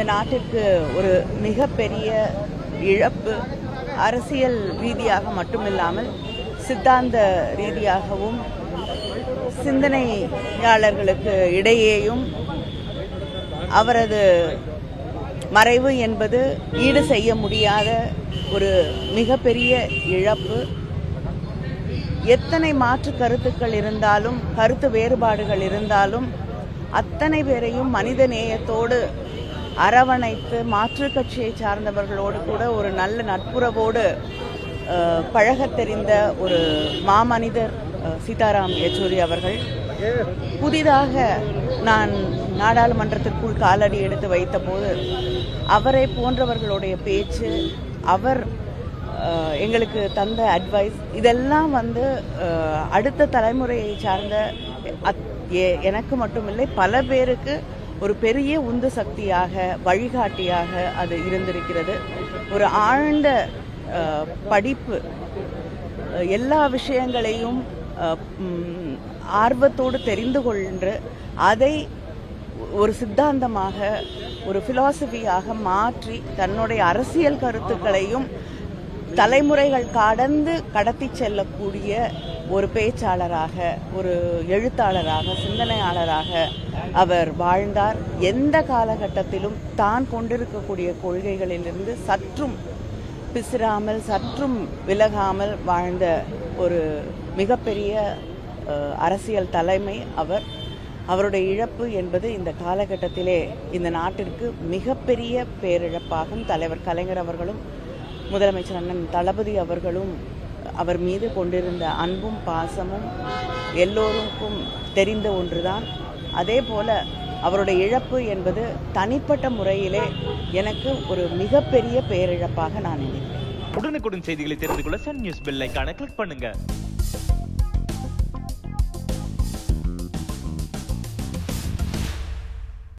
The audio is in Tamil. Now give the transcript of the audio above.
இந்த நாட்டிற்கு ஒரு மிகப்பெரிய இழப்பு அரசியல் ரீதியாக மட்டுமில்லாமல் சித்தாந்த ரீதியாகவும் சிந்தனையாளர்களுக்கு இடையேயும் அவரது மறைவு என்பது ஈடு செய்ய முடியாத ஒரு மிகப்பெரிய இழப்பு. எத்தனை மாற்று கருத்துக்கள் இருந்தாலும் கருத்து வேறுபாடுகள் இருந்தாலும் அத்தனை பேரையும் மனித நேயத்தோடு அரவணைத்து மாற்று கட்சியை சார்ந்தவர்களோடு கூட ஒரு நல்ல நட்புறவோடு பழக பழகத் தெரிந்த ஒரு மாமனிதர் சீதாராம் யெச்சூரி அவர்கள். புதிதாக நான் நாடாளுமன்றத்திற்குள் காலடி எடுத்து வைத்தபோது அவரை போன்றவர்களுடைய பேச்சு அவர் எங்களுக்கு தந்த அட்வைஸ் இதெல்லாம் வந்து அடுத்த தலைமுறையை சார்ந்த எனக்கு மட்டுமில்லை பல பேருக்கு ஒரு பெரிய உந்து சக்தியாக வழிகாட்டியாக அது இருந்திருக்கிறது. ஒரு ஆழ்ந்த படிப்பு எல்லா விஷயங்களையும் ஆர்வத்தோடு தெரிந்து கொண்டு அதை ஒரு சித்தாந்தமாக ஒரு பிலாசபியாக மாற்றி தன்னுடைய அரசியல் கருத்துக்களையும் தலைமுறைகள் கடந்து கடத்தி செல்லக்கூடிய ஒரு பேச்சாளராக ஒரு எழுத்தாளராக சிந்தனையாளராக அவர் வாழ்ந்தார். எந்த காலகட்டத்திலும் தான் கொண்டிருக்கக்கூடிய கொள்கைகளிலிருந்து சற்றும் பிசிறாமல் சற்றும் விலகாமல் வாழ்ந்த ஒரு மிகப்பெரிய அரசியல் தலைமை அவர். அவருடைய இழப்பு என்பது இந்த காலகட்டத்திலே இந்த நாட்டிற்கு மிகப்பெரிய பேரிழப்பாகும். தலைவர் கலைஞர் அவர்களும் முதலமைச்சர் அண்ணன் தளபதி அவர்களும் அவர் மீது கொண்டிருந்த அன்பும் பாசமும் எல்லோருக்கும் தெரிந்த ஒன்றுதான். அதே போல அவருடைய இழப்பு என்பது தனிப்பட்ட முறையிலே எனக்கு ஒரு மிகப்பெரிய பேரிழப்பாக நான் நினைக்கிறேன். உடனுக்குடன் செய்திகளை தெரிந்து கொள்ள சன் நியூஸ் பெல் கிளிக் பண்ணுங்க.